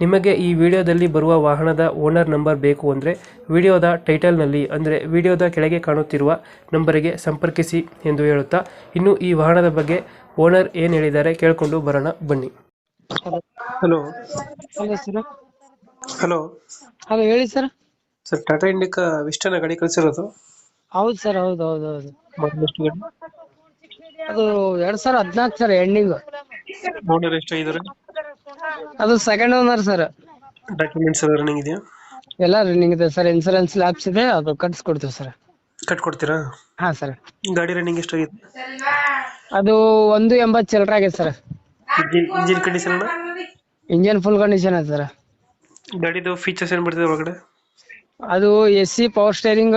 ನಿಮಗೆ ಈ ವಿಡಿಯೋದಲ್ಲಿ ಬರುವ ವಾಹನದ ಓನರ್ ನಂಬರ್ ಬೇಕು ಅಂದರೆ ವಿಡಿಯೋದ ಟೈಟಲ್ನಲ್ಲಿ ಅಂದರೆ ವಿಡಿಯೋದ ಕೆಳಗೆ ಕಾಣುತ್ತಿರುವ ನಂಬರಿಗೆ ಸಂಪರ್ಕಿಸಿ ಎಂದು ಹೇಳುತ್ತಾ ಇನ್ನು ಈ ವಾಹನದ ಬಗ್ಗೆ ಓನರ್ ಏನು ಹೇಳಿದ್ದಾರೆ ಕೇಳಿಕೊಂಡು ಬರೋಣ ಬನ್ನಿ. Hello. Hello sir. Hello. Hello ಹೇಳಿ ಸರ್. ಸರ್ ಟಾಟಾ ಇಂಡಿಕಾ ವಿಷ್ಟನ ಗಾಡಿ ಕಳಿಸಿರೋದು? ಹೌದು ಸರ್ ಹೌದು ಹೌದು ಹೌದು. ಎಷ್ಟು ಗಾಡಿ? ಅದು ಎರಡ್ ಸಾವಿರ ಹದಿನಾಲ್ಕು ಸರ್ ಎಂಡಿಂಗ್ ಓನರ್ ಎಷ್ಟಾಗಿದ್ದಾರೆ? ಅದು ಸೆಕೆಂಡ್ ಓನರ್ ಸರ್ ಡಾಕ್ಯುಮೆಂಟ್ಸ್ ಎಲ್ಲ ರನ್ನಿಂಗ್ ಇದೆಯಾ? ಎಲ್ಲ ರನ್ನಿಂಗ್ ಇದೆ ಸರ್ ಇನ್ಸೂರೆನ್ಸ್ ಲ್ಯಾಪ್ಸ್ ಇದೆ ಅದು ಕಟ್ಸ್ಕೊಡ್ತೀವಿ ಸರ್ ಕಟ್ಕೊಡ್ತೀರಾ? ಹಾ ಸರ್ ಗಾಡಿ ರನ್ನಿಂಗ್ ಎಷ್ಟಾಗಿದೆ ಅದು ಒಂದು ಎಂಬತ್ತು ಚಿಲ್ಲರೆ ಆಗಿದೆ sir engine engine condition engine full condition ಇದೆ ಸರ್ ಗಾಡಿದು ಫೀಚರ್ಸ್ ಏನು ಬರ್ತದೆ ಒಳಗಡೆ? ಅದು S C power steering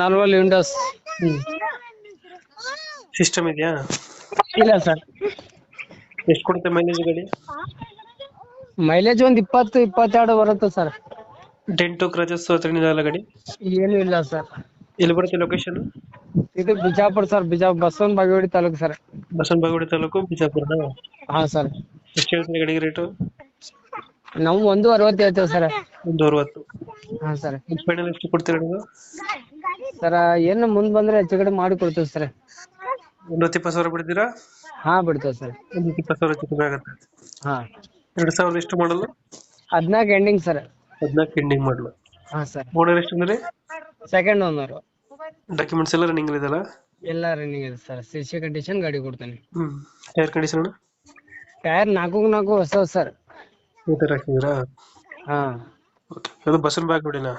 normal windows system ಇದೆಯಾ? ಇಲ್ಲ ಸರ್ ಎಷ್ಟು ಕೊಡುತ್ತೆ ಮೈಲೇಜ್ ಗಾಡಿ? ಮೈಲೇಜ್ ಒಂದ್ ಇಪ್ಪತ್ತು ಇಪ್ಪತ್ತೆರಡು ಬರುತ್ತೆ ಸರ್ ಡೆಂಟು ಕ್ರಚಸ್ ಗಡಿ? ಏನು ಇಲ್ಲ ಸರ್ ಎಲ್ಲಿ ಬರುತ್ತೆ ಲೊಕೇಶನ್ ಇದು ಬಿಜಾಪುರ ಸರ್ ಬಿಜಾಪುರ ಬಸವನ್ ಬಾಗೇವಾಡಿ ತಾಲೂಕು ಸರ್ ಬಸವನ್ ಬಾಗೇವಾಡಿ ತಾಲೂಕು ಬಿಜಾಪುರ ಹಾ ಸರ್ ಎಷ್ಟು ಹೇಳ್ತೀರಿ ಗಾಡಿಗೆ ರೇಟು ನಾವು ಒಂದು ಅರವತ್ತು ಹೇಳ್ತೇವೆ ಸರ್ ಒಂದು ಅರವತ್ತು. ಹಾ ಸರ್ ಫೈನಲ್ ಎಷ್ಟು ಕೊಡ್ತೀರಾ ನೀವು? ಸರ ಏನು ಮುಂದ್ ಬಂದ್ರೆ ಹೆಚ್ಚು ಕಡೆ ಮಾಡಿ ಕೊಡ್ತೇವೆ ಸರ್ ಒಂದು ಹತ್ತು ಇಪ್ಪತ್ತು ಸಾವಿರ ಬಿಡ್ತೀರಾ? ಹಾ ಬಿಡ್ತೇವೆ ಸರ್ ಒಂದು ಹತ್ತು ಇಪ್ಪತ್ತು ಸಾವಿರ ಹೆಚ್ಚು ಕಮ್ಮಿ ಆಗುತ್ತೆ. ಹಾ. ಎರಡು ಸಾವಿರದ ಎಷ್ಟು ಮಾಡಲು? ಹದಿನಾಲ್ಕು ಎಂಡಿಂಗ್ ಸರ್ ಹದಿನಾಲ್ಕು ಎಂಡಿಂಗ್ ಮಾಡಲು. ಹಾ ಸರ್ ಓನರ್ ಎಷ್ಟು ಅಂದ್ರೆ? ಸೆಕೆಂಡ್ ಓನರ್ ಡಾಕ್ಯುಮೆಂಟ್ಸ್ ಎಲ್ಲ ರನ್ನಿಂಗ್ ಇದೆಲ್ಲ ಎಲ್ಲ ರನ್ನಿಂಗ್ ಇದೆ ಸರ್ ಸಿ ಸಿ ಕಂಡೀಷನ್ ಗಾಡಿ ಕೊಡ್ತೇನೆ. ಹ್ಞೂ ಟೈರ್ ಕಂಡೀಷನ್ ಟೈರ್ ನಾಲ್ಕು ನಾಲ್ಕು ಹೊಸ ಸರ್ ಈ ಹಾಕಿದ್ರಾ ಹಾ. ಓಕೆ ಅದು ಬಸವನ ಬಾಗೇವಾಡಿನಾ?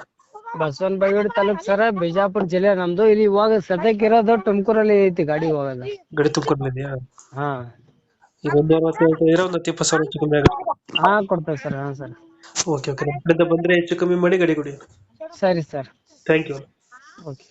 ಬಸವನ ಬಾಗೇವಾಡಿ ತಾಲೂಕ್ ಸರ್ ಬಿಜಾಪುರ ಜಿಲ್ಲೆ ನಮ್ದು. ಇಲ್ಲಿ ಇವಾಗ ಸದ್ಯಕ್ಕೆ ಇರೋದು ತುಮಕೂರಲ್ಲಿ ಐತಿ ಗಾಡಿ ಹೋಗೋದು ಗಾಡಿ ತುಂಬ್ಕೊಂಡಿದ್ಯಾ ಹಾ. ಈಗ ಒಂದು ಅರವತ್ತು ಹೇಳ್ತಿದ್ದೀರಾ ಒಂದು ಹತ್ತು ಇಪ್ಪತ್ತು ಸಾವಿರ ಕಮ್ಮಿ ಆಗುತ್ತೆ. ಹಾ ಕೊಡ್ತೇವೆ ಸರ್ ಹಾ ಸರ್. Okay okay. ಬಂದ್ರೆ ಕಡೆಯಿಂದ ಬಂದರೆ ಹೆಚ್ಚು ಕಮ್ಮಿ ಮಾಡಿ ಗಡಿ ಕೊಡಿ. ಸರಿ ಸರ್. Thank you okay.